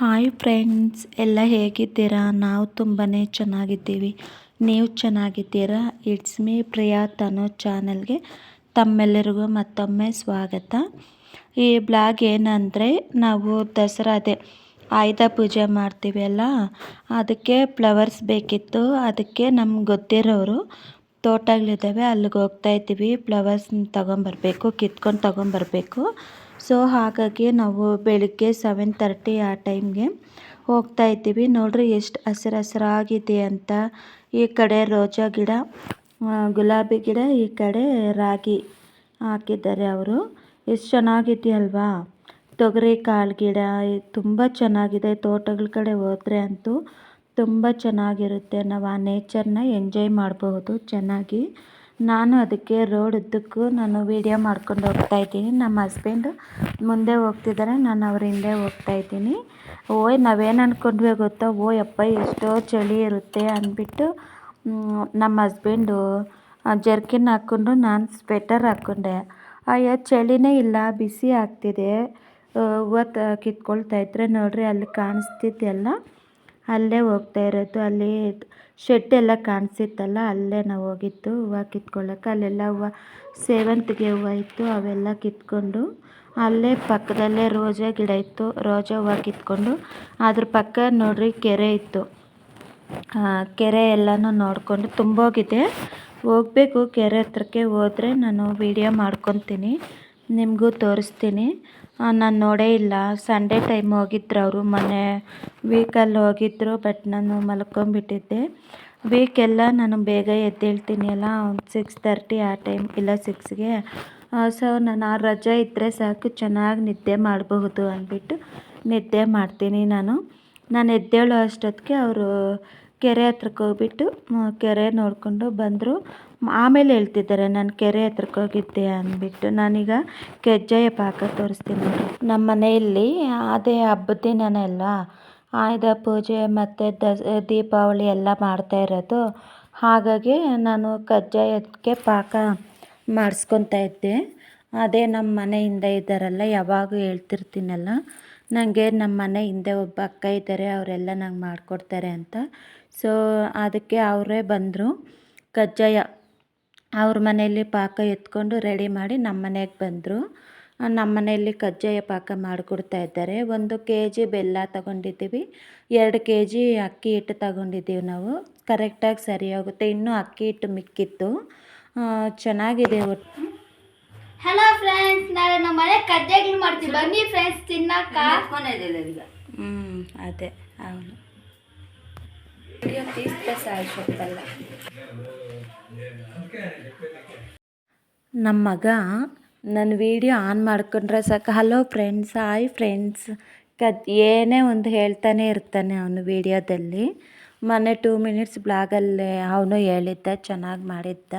Hi friends ಎಲ್ಲ ಹೇಗಿದ್ದೀರಾ? ನಾವು ತುಂಬಾ ಚೆನ್ನಾಗಿದ್ದೀವಿ. ನೀವು ಚೆನ್ನಾಗಿದ್ದೀರಾ? ಇಟ್ಸ್ ಮೀ ಪ್ರಿಯಾ ತನೋ ಚಾನಲ್ಗೆ ತಮ್ಮೆಲ್ಲರಿಗೂ ಮತ್ತೊಮ್ಮೆ ಸ್ವಾಗತ. ಈ ಬ್ಲಾಗ್ ಏನಂದರೆ, ನಾವು ದಸರಾದೆ ಆಯುಧ ಪೂಜೆ ಮಾಡ್ತೀವಿ ಅಲ್ಲ? ಅದಕ್ಕೆ ಫ್ಲವರ್ಸ್ ಬೇಕಿತ್ತು. ಅದಕ್ಕೆ ನಮ್ಗೆ ಗೊತ್ತಿರೋರು ತೋಟಗಳಿದ್ದಾವೆ, ಅಲ್ಲಿಗೆ ಹೋಗ್ತಾ ಇದ್ದೀವಿ. ಫ್ಲವರ್ಸ್ನ ತೊಗೊಂಬರ್ಬೇಕು, ಕಿತ್ಕೊಂಡು ತೊಗೊಂಬರ್ಬೇಕು. ಸೊ ಹಾಗಾಗಿ ನಾವು ಬೆಳಿಗ್ಗೆ ಸೆವೆನ್ ತರ್ಟಿ ಆ ಟೈಮ್ಗೆ ಹೋಗ್ತಾ ಇದ್ದೀವಿ. ನೋಡ್ರಿ ಎಷ್ಟು ಹಸಿರು ಹಸಿರಾಗಿದೆ ಅಂತ. ಈ ಕಡೆ ರೋಜಾ ಗಿಡ ಗುಲಾಬಿ ಗಿಡ, ಈ ಕಡೆ ರಾಗಿ ಹಾಕಿದ್ದಾರೆ ಅವರು. ಎಷ್ಟು ಚೆನ್ನಾಗಿದೆಯಲ್ವಾ? ತೊಗರಿ ಕಾಳು ಗಿಡ ತುಂಬ ಚೆನ್ನಾಗಿದೆ. ತೋಟಗಳ ಕಡೆ ಹೋದರೆ ಅಂತೂ ತುಂಬ ಚೆನ್ನಾಗಿರುತ್ತೆ. ನಾವು ಆ ನೇಚರ್ನ ಎಂಜಾಯ್ ಮಾಡಬಹುದು ಚೆನ್ನಾಗಿ. ನಾನು ಅದಕ್ಕೆ ರೋಡ್ ಉದ್ದಕ್ಕೂ ನಾನು ವೀಡಿಯೋ ಮಾಡ್ಕೊಂಡು ಹೋಗ್ತಾ ಇದ್ದೀನಿ. ನಮ್ಮ ಹಸ್ಬೆಂಡು ಮುಂದೆ ಹೋಗ್ತಿದ್ದಾರೆ ನಾನು ಅವ್ರ ಹಿಂದೆ ಹೋಗ್ತಾ ಇದ್ದೀನಿ. ಓಯ್, ನಾವೇನು ಅಂದ್ಕೊಂಡ್ವಿ ಗೊತ್ತಾ? ಓ ಅಪ್ಪ, ಎಷ್ಟೋ ಚಳಿ ಇರುತ್ತೆ ಅಂದ್ಬಿಟ್ಟು ನಮ್ಮ ಹಸ್ಬೆಂಡು ಜರ್ಕಿನ್ ಹಾಕ್ಕೊಂಡು ನಾನು ಸ್ವೆಟರ್ ಹಾಕ್ಕೊಂಡೆ ಅಯ್ಯೋ, ಚಳಿನೇ ಇಲ್ಲ, ಬಿಸಿ ಆಗ್ತಿದೆ. ಹೂವು ಕಿತ್ಕೊಳ್ತಾ ಇದ್ರೆ ನೋಡ್ರಿ, ಅಲ್ಲಿ ಕಾಣಿಸ್ತಿದ್ದೆಲ್ಲ ಅಲ್ಲೇ ಹೋಗ್ತಾ ಇರೋದು. ಅಲ್ಲಿ ಶೆಡ್ ಎಲ್ಲ ಕಾಣಿಸಿತ್ತಲ್ಲ, ಅಲ್ಲೇ ನಾವು ಹೋಗಿದ್ದು. ಹೂವು ಕಿತ್ಕೊಳ್ಳೋಕೆ. ಅಲ್ಲೆಲ್ಲ ಹೂವು, ಸೇವಂತಿಗೆ ಹೂವು ಇತ್ತು, ಅವೆಲ್ಲ ಕಿತ್ಕೊಂಡು ಅಲ್ಲೇ ಪಕ್ಕದಲ್ಲೇ ರೋಜಾ ಗಿಡ ಇತ್ತು. ರೋಜಾ ಹೂವು ಕಿತ್ಕೊಂಡು ಅದ್ರ ಪಕ್ಕ ನೋಡ್ರಿ ಕೆರೆ ಇತ್ತು. ಕೆರೆ ಎಲ್ಲನೂ ನೋಡಿಕೊಂಡು ತುಂಬೋಗಿದೆ ಹೋಗಬೇಕು, ಕೆರೆ ಹತ್ರಕ್ಕೆ ಹೋದರೆ ನಾನು ವಿಡಿಯೋ ಮಾಡ್ಕೊತೀನಿ, ನಿಮಗೂ ತೋರಿಸ್ತೀನಿ. ನಾನು ನೋಡೇ ಇಲ್ಲ. ಸಂಡೇ ಟೈಮ್ ಹೋಗಿದ್ರು ಅವರು ಮೊನ್ನೆ ವೀಕಲ್ಲಿ ಹೋಗಿದ್ದರು ಬಟ್ ನಾನು ಮಲ್ಕೊಂಬಿಟ್ಟಿದ್ದೆ. ವೀಕೆಲ್ಲ ನಾನು ಬೇಗ ಎದ್ದೇಳ್ತೀನಿ ಅಲ್ಲ ಸಿಕ್ಸ್ ತರ್ಟಿ ಆ ಟೈಮ್ ಇಲ್ಲ ಸಿಕ್ಸ್ಗೆ ಸೊ ನಾನು ಆ ರಜೆ ಇದ್ದರೆ ಸಾಕು, ಚೆನ್ನಾಗಿ ನಿದ್ದೆ ಮಾಡಬಹುದು ಅಂದ್ಬಿಟ್ಟು ನಿದ್ದೆ ಮಾಡ್ತೀನಿ ನಾನು. ನಾನು ಎದ್ದೇಳೋ ಅಷ್ಟೊತ್ತಿಗೆ ಅವರು ಕೆರೆ ಹತ್ರಕ್ಕೆ ಹೋಗ್ಬಿಟ್ಟು ಕೆರೆ ನೋಡಿಕೊಂಡು ಬಂದರು. ಆಮೇಲೆ ಹೇಳ್ತಿದ್ದಾರೆ, ನಾನು ಕೆರೆ ಹತ್ರಕ್ಕೆ ಹೋಗಿದ್ದೆ ಅಂದ್ಬಿಟ್ಟು. ನಾನೀಗ ಕೆಜ್ಜಾಯ ಪಾಕ ತೋರಿಸ್ತೀನಿ. ನಮ್ಮ ಮನೆಯಲ್ಲಿ ಅದೇ ಹಬ್ಬದ ದಿನನೇ ಆಯುಧ ಪೂಜೆ ಮತ್ತು ದಸ್ ದೀಪಾವಳಿ ಎಲ್ಲ ಮಾಡ್ತಾ ಇರೋದು. ಹಾಗಾಗಿ ನಾನು ಕಜ್ಜಾಯಕ್ಕೆ ಪಾಕ ಮಾಡಿಸ್ಕೊತಾ ಇದ್ದೆ. ಅದೇ ನಮ್ಮ ಮನೆ ಹಿಂದೆ ಇದ್ದಾರಲ್ಲ, ಯಾವಾಗೂ ಹೇಳ್ತಿರ್ತೀನಲ್ಲ ನನಗೆ ನಮ್ಮ ಮನೆ ಹಿಂದೆ ಒಬ್ಬ ಅಕ್ಕ ಇದ್ದಾರೆ, ಅವರೆಲ್ಲ ನಂಗೆ ಮಾಡಿಕೊಡ್ತಾರೆ ಅಂತ. ಸೊ ಅದಕ್ಕೆ ಅವರೇ ಬಂದರು. ಕಜ್ಜಾಯ, ಅವ್ರ ಮನೆಯಲ್ಲಿ ಪಾಕ ಎತ್ಕೊಂಡು ರೆಡಿ ಮಾಡಿ ನಮ್ಮ ಮನೆಗೆ ಬಂದರು. ನಮ್ಮ ಮನೆಯಲ್ಲಿ ಕಜ್ಜಾಯ ಪಾಕ ಮಾಡಿಕೊಡ್ತಾ ಇದ್ದಾರೆ. ಒಂದು ಕೆ ಜಿ ಬೆಲ್ಲ ತಗೊಂಡಿದ್ದೀವಿ. ಎರಡು ಕೆ ಜಿ ಅಕ್ಕಿ ಹಿಟ್ಟು ತಗೊಂಡಿದ್ದೀವಿ ನಾವು. ಕರೆಕ್ಟಾಗಿ ಸರಿ ಹೋಗುತ್ತೆ ಇನ್ನೂ ಅಕ್ಕಿ ಹಿಟ್ಟು ಮಿಕ್ಕಿತ್ತು. ಚೆನ್ನಾಗಿದೆ ಒಟ್ಟು ಹಲೋ ಫ್ರೆಂಡ್ಸ್ ನಾಳೆ ನಮ್ಮ ಮನೆ ಕಜ್ಜಾಯ ಮಾಡ್ತೀವಿ. ಬನ್ನಿ ಫ್ರೆಂಡ್ಸ್ ತಿನ್ನಕ್ಕ. ಹ್ಞೂ ಅದೇ. ಅವನು ನಮ್ಮ ಮಗ ನನ್ನ ವೀಡಿಯೋ ಆನ್ ಮಾಡ್ಕೊಂಡ್ರೆ ಸಾಕು. ಹಲೋ ಫ್ರೆಂಡ್ಸ್ ಹಾಯ್ ಫ್ರೆಂಡ್ಸ್ ಕದ್ ಏನೇ ಒಂದು ಹೇಳ್ತಾನೆ ಇರ್ತಾನೆ ಅವನು ವೀಡಿಯೋದಲ್ಲಿ. ಮೊನ್ನೆ ಟೂ ಮಿನಿಟ್ಸ್ ಬ್ಲಾಗಲ್ಲೇ ಅವನು ಹೇಳಿದ್ದ, ಚೆನ್ನಾಗಿ ಮಾಡಿದ್ದ.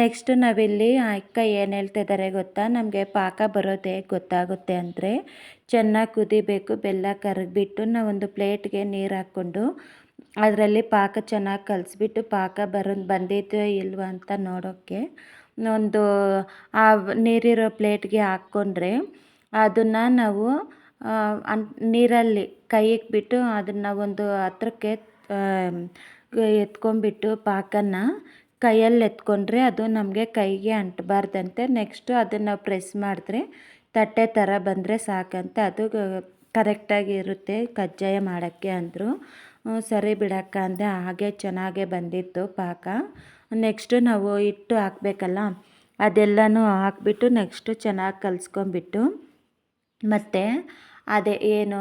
ನೆಕ್ಸ್ಟ್ ನಾವಿಲ್ಲಿ ಅಕ್ಕ ಏನು ಹೇಳ್ತಿದ್ದಾರೆ ಗೊತ್ತಾ? ನಮಗೆ ಪಾಕ ಬರೋದೇ ಗೊತ್ತಾಗುತ್ತೆ ಅಂದರೆ ಚೆನ್ನಾಗಿ ಕುದಿಬೇಕು, ಬೆಲ್ಲ ಕರಗಿಬಿಟ್ಟು ನಾವೊಂದು ಪ್ಲೇಟ್ಗೆ ನೀರು ಹಾಕ್ಕೊಂಡು ಅದರಲ್ಲಿ ಪಾಕ ಚೆನ್ನಾಗಿ ಕಲಿಸ್ಬಿಟ್ಟು ಪಾಕ ಬರೋ ಬಂದೈತೋ ಇಲ್ವೋ ಅಂತ ನೋಡೋಕ್ಕೆ ಒಂದು ಆ ನೀರಿರೋ ಪ್ಲೇಟ್ಗೆ ಹಾಕ್ಕೊಂಡ್ರೆ ಅದನ್ನು ನಾವು ಅನ್, ನೀರಲ್ಲಿ ಕೈ ಇಕ್ಬಿಟ್ಟು ಅದನ್ನು ಒಂದು ಹತ್ರಕ್ಕೆ ಎತ್ಕೊಂಡ್ಬಿಟ್ಟು ಪಾಕನ ಕೈಯಲ್ಲಿ ಎತ್ಕೊಂಡ್ರೆ ಅದು ನಮಗೆ ಕೈಗೆ ಅಂಟಬಾರ್ದಂತೆ. ನೆಕ್ಸ್ಟು ಅದನ್ನು ಪ್ರೆಸ್ ಮಾಡಿದ್ರೆ ತಟ್ಟೆ ಥರ ಬಂದರೆ ಸಾಕಂತೆ. ಅದು ಕರೆಕ್ಟಾಗಿ ಇರುತ್ತೆ ಕಜ್ಜಾಯ ಮಾಡೋಕ್ಕೆ ಅಂದರು. ಸರಿ ಬಿಡಕ್ಕ ಅಂದೆ. ಹಾಗೆ ಚೆನ್ನಾಗೇ ಬಂದಿತ್ತು ಪಾಕ. ನೆಕ್ಸ್ಟು ನಾವು ಹಿಟ್ಟು ಹಾಕಬೇಕಲ್ಲ, ಅದೆಲ್ಲನೂ ಹಾಕ್ಬಿಟ್ಟು ನೆಕ್ಸ್ಟು ಚೆನ್ನಾಗಿ ಕಲಿಸ್ಕೊಂಬಿಟ್ಟು ಮತ್ತು ಅದೇ ಏನು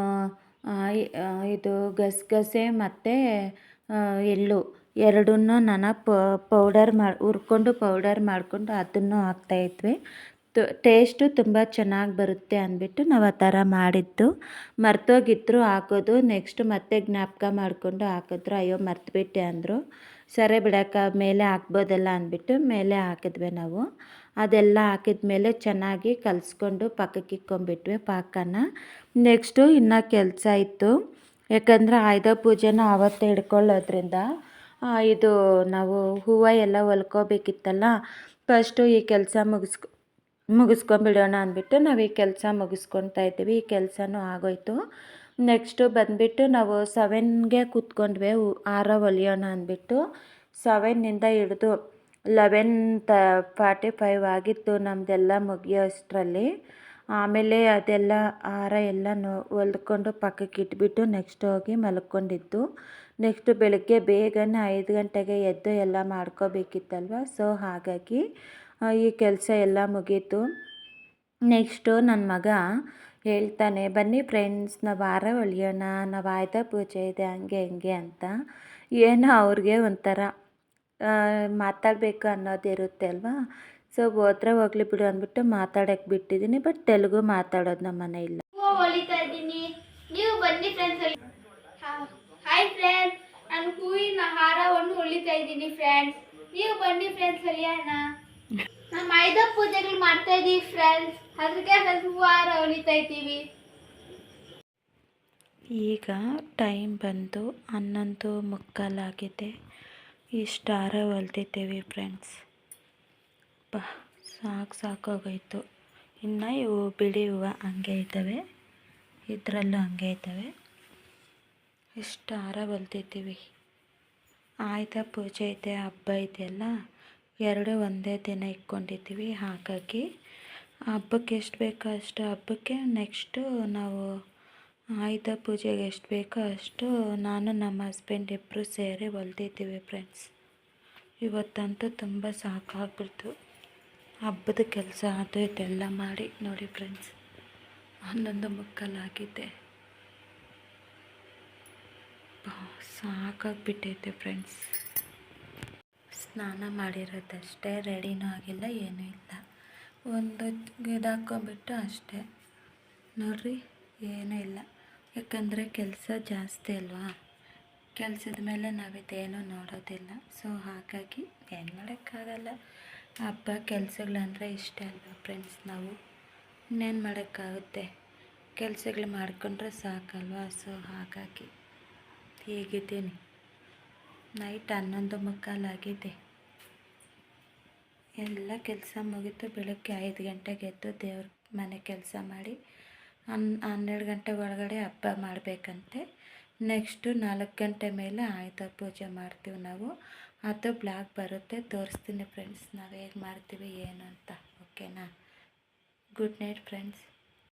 ಇದು ಗಸಗಸೆ ಮತ್ತು ಎಳ್ಳು ಎರಡನ್ನೂ ನಾನು ಪೌಡರ್ ಮಾಡಿ ಹುರ್ಕೊಂಡು ಪೌಡರ್ ಮಾಡಿಕೊಂಡು ಅದನ್ನು ಹಾಕ್ತಾಯಿದ್ವಿ ಟೇಸ್ಟು ತುಂಬ ಚೆನ್ನಾಗಿ ಬರುತ್ತೆ ಅಂದ್ಬಿಟ್ಟು ನಾವು ಆ ಥರ ಮಾಡಿದ್ದು. ಮರ್ತೋಗಿದ್ರು ಹಾಕೋದು, ನೆಕ್ಸ್ಟ್ ಮತ್ತೆ ಜ್ಞಾಪಕ ಮಾಡಿಕೊಂಡು ಹಾಕಿದ್ರು, ಅಯ್ಯೋ ಮರ್ತುಬಿಟ್ಟೆ ಅಂದರು. ಸರಿ ಬಿಡಕ್ಕ, ಮೇಲೆ ಹಾಕ್ಬೋದಲ್ಲ ಅಂದ್ಬಿಟ್ಟು ಮೇಲೆ ಹಾಕಿದ್ವಿ ನಾವು. ಅದೆಲ್ಲ ಹಾಕಿದ ಮೇಲೆ ಚೆನ್ನಾಗಿ ಕಲಿಸ್ಕೊಂಡು ಪಕ್ಕಕ್ಕೆ ಇಕ್ಕೊಂಡ್ಬಿಟ್ವಿ ಪಾಕನ. ನೆಕ್ಸ್ಟು ಇನ್ನೂ ಕೆಲಸ ಇತ್ತು. ಯಾಕಂದರೆ ಆಯುಧ ಪೂಜೆನ ಆವತ್ತೇ ಹಿಡ್ಕೊಳ್ಳೋದ್ರಿಂದ ಇದು ನಾವು ಹೂವು ಎಲ್ಲ ಹೊಲ್ಕೋಬೇಕಿತ್ತಲ್ಲ, ಫಸ್ಟು ಈ ಕೆಲಸ ಮುಗಿಸ್ಕೊ ಮುಗಿಸ್ಕೊಂಬಿಡೋಣ ಅಂದ್ಬಿಟ್ಟು ನಾವು ಈ ಕೆಲಸ ಮುಗಿಸ್ಕೊತಾ ಇದ್ದೀವಿ. ಈ ಕೆಲಸನೂ ಆಗೋಯ್ತು. ನೆಕ್ಸ್ಟು ಬಂದುಬಿಟ್ಟು ನಾವು ಸೆವೆನ್ಗೆ ಕೂತ್ಕೊಂಡ್ವಿ. ಹಾರ ಆರ ಹೊಲಿಯೋಣ ಅಂದ್ಬಿಟ್ಟು ಸೆವೆನ್ನಿಂದ ಹಿಡಿದು ಲೆವೆನ್ ತ ಫಾರ್ಟಿ ಫೈವ್ ಆಗಿತ್ತು ನಮ್ಮದೆಲ್ಲ ಮುಗಿಯೋ ಅಷ್ಟರಲ್ಲಿ. ಆಮೇಲೆ ಅದೆಲ್ಲ ಹಾರ ಎಲ್ಲ ಹೊಲ್ಕೊಂಡು ಪಕ್ಕಕ್ಕೆ ಇಟ್ಬಿಟ್ಟು ನೆಕ್ಸ್ಟ್ ಹೋಗಿ ಮಲ್ಕೊಂಡಿದ್ದು. ನೆಕ್ಸ್ಟ್ ಬೆಳಗ್ಗೆ ಬೇಗನೆ ಐದು ಗಂಟೆಗೆ ಎದ್ದು ಎಲ್ಲ ಮಾಡ್ಕೋಬೇಕಿತ್ತಲ್ವ? ಸೊ ಹಾಗಾಗಿ ಈ ಕೆಲಸ ಎಲ್ಲ ಮುಗೀತು. ನೆಕ್ಸ್ಟು ನನ್ನ ಮಗ ಹೇಳ್ತಾನೆ, ಬನ್ನಿ ಫ್ರೆಂಡ್ಸ್ ನಾವು ವಾರ ಹೊಲಿಯೋಣ ನಾವು ಆಯುಧ ಪೂಜೆ ಇದೆ, ಹಂಗೆ, ಹಿಂಗೆ ಅಂತ. ಏನೋ ಅವ್ರಿಗೆ ಒಂಥರ ಮಾತಾಡಬೇಕು ಅನ್ನೋದಿರುತ್ತೆ ಅಲ್ವಾ? ಸೊ ಹೋದ್ರೆ ಹೋಗ್ಲಿ ಬಿಡು ಅಂದ್ಬಿಟ್ಟು ಮಾತಾಡಕ್ಕೆ ಬಿಟ್ಟಿದ್ದೀನಿ ಬಟ್ ತೆಲುಗು ಮಾತಾಡೋದು ನಮ್ಮ ಮನೆ ಇಲ್ಲ. ಹೊಲಿತಾ ಇದ್ದೀನಿ. ನೀವು ಬನ್ನಿ ಫ್ರೆಂಡ್ಸ್ ಹಾಯ್ ಫ್ರೆಂಡ್ಸ್ ನಾನು ಹೂವಿನ ಹಾರವನ್ನು ಹೊಲಿತಾ ಇದ್ದೀನಿ ಫ್ರೆಂಡ್ಸ್ ನೀವು ಬನ್ನಿ ಫ್ರೆಂಡ್ಸ್ ಹೊಲಿಯೋಣ ಐದ ಪೂಜೆಗಳು ಮಾಡ್ತಾ ಇದೀವಿ ಫ್ರೆಂಡ್ಸ್ ಅದಕ್ಕೆ ಹಲವಾರ ಉಳಿತಾ ಇದ್ದೀವಿ. ಈಗ ಟೈಮ್ ಬಂದು ಹನ್ನೊಂದು ಮುಕ್ಕಾಲಾಗಿದೆ ಇಷ್ಟು ಹಾರ ಹೊಲ್ದಿದ್ದೇವೆ ಫ್ರೆಂಡ್ಸ್ ಬಾ, ಸಾಕು ಸಾಕಾಗೋಯ್ತು. ಇನ್ನು ಇವು ಬಿಳಿ ಹೂವು ಹಂಗೆ ಇದ್ದಾವೆ. ಇದರಲ್ಲೂ ಹಂಗೆ ಇದ್ದಾವೆ. ಇಷ್ಟು ಹಾರ ಹೊಲ್ದಿದ್ದೀವಿ. ಆಯ್ತಾ ಪೂಜೆ ಇದೆ, ಹಬ್ಬ ಇದೆಯಲ್ಲ ಎರಡು ಒಂದೇ ದಿನ ಇಟ್ಕೊಂಡಿದ್ದೀವಿ, ಹಾಗಾಗಿ ಹಬ್ಬಕ್ಕೆ ಎಷ್ಟು ಬೇಕೋ ಅಷ್ಟು ಹಬ್ಬಕ್ಕೆ ನೆಕ್ಸ್ಟು ನಾವು ಆಯುಧ ಪೂಜೆಗೆ ಎಷ್ಟು ಬೇಕೋ ಅಷ್ಟು ನಾನು ನಮ್ಮ ಹಸ್ಬೆಂಡ್ ಇಬ್ಬರು ಸೇರಿ ಹೊಲ್ದಿದ್ದೀವಿ ಫ್ರೆಂಡ್ಸ್ ಇವತ್ತಂತೂ ತುಂಬ ಸಾಕಾಗ್ಬಿಡ್ತು. ಹಬ್ಬದ ಕೆಲಸ ಅದು ಇದೆಲ್ಲ ಮಾಡಿ ನೋಡಿ ಫ್ರೆಂಡ್ಸ್ ಹನ್ನೊಂದು ಮುಕ್ಕಲಾಗಿದೆ. ಸಾಕಾಗ್ಬಿಟ್ಟೈತೆ ಫ್ರೆಂಡ್ಸ್ ಸ್ನಾನ ಮಾಡಿರೋದಷ್ಟೇ, ರೆಡಿನೂ ಆಗಿಲ್ಲ, ಏನೂ ಇಲ್ಲ. ಒಂದು ಇದಾಕೊಂಬಿಟ್ಟು ಅಷ್ಟೇ. ನೋಡ್ರಿ, ಏನೂ ಇಲ್ಲ. ಯಾಕಂದರೆ ಕೆಲಸ ಜಾಸ್ತಿ ಅಲ್ವಾ? ಕೆಲಸದ ಮೇಲೆ ನಾವಿದೇನೂ ನೋಡೋದಿಲ್ಲ. ಸೊ, ಹಾಗಾಗಿ ಏನು ಮಾಡೋಕ್ಕಾಗಲ್ಲ. ಹಬ್ಬ, ಕೆಲಸಗಳಂದರೆ ಇಷ್ಟ ಅಲ್ವಾ ಫ್ರೆಂಡ್ಸ್ ನಾವು? ಇನ್ನೇನು ಮಾಡೋಕ್ಕಾಗುತ್ತೆ? ಕೆಲಸಗಳು ಮಾಡಿಕೊಂಡ್ರೆ ಸಾಕಲ್ವಾ? ಸೊ, ಹಾಗಾಗಿ ಹೀಗಿದ್ದೀನಿ. ನೈಟ್ ಹನ್ನೊಂದು ಮುಕ್ಕಾಲಾಗಿದೆ ಎಲ್ಲ ಕೆಲಸ ಮುಗಿತು ಬೆಳಗ್ಗೆ ಐದು ಗಂಟೆಗೆ ಎದ್ದು ದೇವ್ರ ಮನೆ ಕೆಲಸ ಮಾಡಿ ಹನ್, ಹನ್ನೆರಡು ಗಂಟೆ ಒಳಗಡೆ ಹಬ್ಬ ಮಾಡಬೇಕಂತೆ. ನೆಕ್ಸ್ಟು ನಾಲ್ಕು ಗಂಟೆ ಮೇಲೆ ಆಯುಧ ಪೂಜೆ ಮಾಡ್ತೀವಿ ನಾವು. ಅದು ಬ್ಲಾಗ್ ಬರುತ್ತೆ, ತೋರಿಸ್ತೀನಿ ಫ್ರೆಂಡ್ಸ್ ನಾವು ಹೇಗೆ ಮಾಡ್ತೀವಿ, ಏನು ಅಂತ, ಓಕೆನಾ? Good night friends.